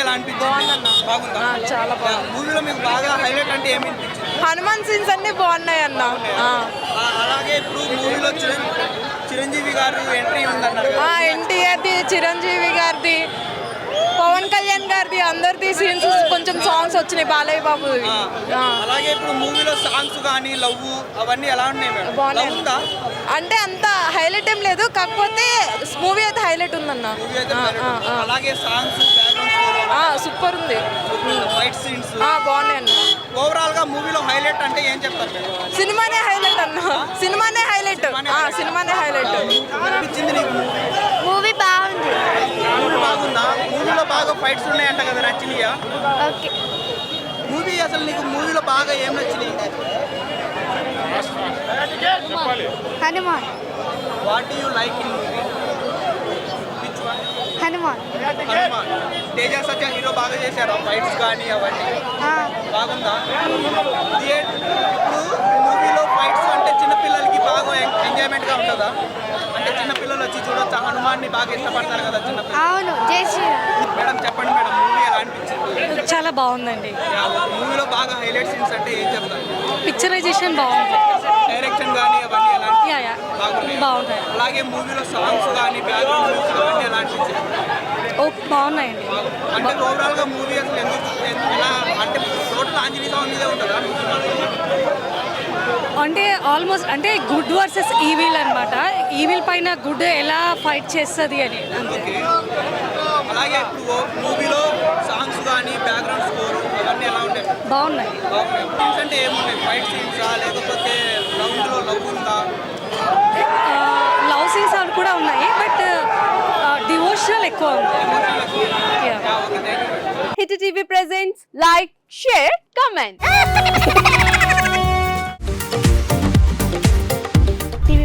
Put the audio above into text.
ఎలా అనిపించింది? చాలా బాగుంది. మూవీలో మీకు బాగా హైలైట్ అంటే ఏమి హనుమాన్ సీన్స్ అన్ని బాగున్నాయి? అన్న అలాగే ఇప్పుడు మూవీలో చిరం- చిరంజీవి గారు ఎంట్రీ ఉందన్నారు ఆ ఎన్టీఆర్ది చిరంజీవి గారిది పవన్ కళ్యాణ్ గారిది అందరిది సీన్స్ కొంచెం సాంగ్స్ వచ్చినాయి బాలయ్య బాబు. అలాగే ఇప్పుడు మూవీలో సాంగ్స్ కానీ లవ్ అవన్నీ ఎలా ఉన్నాయి మేడం? అంటే అంత హైలైట్ ఏం లేదు కాకపోతే మూవీ అయితే హైలైట్ ఉందన్న. అలాగే సాంగ్స్ సూపర్ ఉంది. ఫైట్ సీన్స్ బాగున్నాయి అన్న. ఓవరాల్గా మూవీలో హైలైట్ అంటే ఏం చెప్తారు సినిమానే హైలైట్ అన్న. సినిమానే హైలైట్ సినిమానే హైలైట్ అనిపించింది నీకు మూవీ మూవీ బాగుంది మూవీ బాగుందా మూవీలో బాగా ఫైట్స్ ఉన్నాయంట కదా నచ్చినాయా ఓకే. మూవీ అసలు నీకు మూవీలో బాగా ఏం నచ్చినాయి Hanuman. What you like in movie Hanuman. Hanuman. Teja Satya hero బాగా చేశారు ఫైట్స్ కానీ అవన్నీ. బాగుందా? ఇప్పుడు మూవీలో ఫైట్స్ అంటే చిన్నపిల్లలకి బాగా ఎంజాయ్మెంట్గా ఉంటుందా? హనుమాన్ని బాగా ఇష్టపడతారు కదా అవును జై శ్రీరామ్. మేడం చెప్పండి మేడం మూవీ ఎలా అనిపించింది? చాలా బాగుందండి. మూవీలో బాగా హైలైట్ సీన్స్ అంటే ఏం చెప్తారు? పిక్చరైజేషన్ బాగుంది. డైరెక్షన్ కానీ అవన్నీ ఎలా యా యా. బాగున్నాయి? బాగున్నాయి. అలాగే మూవీలో సాంగ్స్ కానీ బ్యాక్గ్రౌండ్ మ్యూజిక్ అవన్నీ ఎలా అనిపించింది ఓ బాగున్నాయండి. అంటే ఓవరాల్గా మూవీ అసలు ఎందుకు ఎందు- ఎలా అంటే ఆల్మోస్ట్ అంటే గుడ్ వర్సెస్ ఈవిల్ అన్నమాట. ఈవిల్ పైన గుడ్ ఎలా ఫైట్ చేస్తుంది అని. అంతే ఓకే. అలాగే ఇప్పుడు మూవీలో సాంగ్స్ కానీ బ్యాక్గ్రౌండ్ స్కోర్ అవన్నీ ఎలా ఉంటాయి బాగున్నాయి. సీన్స్ అంటే ఏమున్నాయి ఫైట్ సీన్సా లేకపోతే లవ్లో లవ్ ఉందా? లవ్ సీన్స్ అవి కూడా ఉన్నాయి బట్ డివోషనల్ ఎక్కువ ఉంది. Hit TV presents like share comment.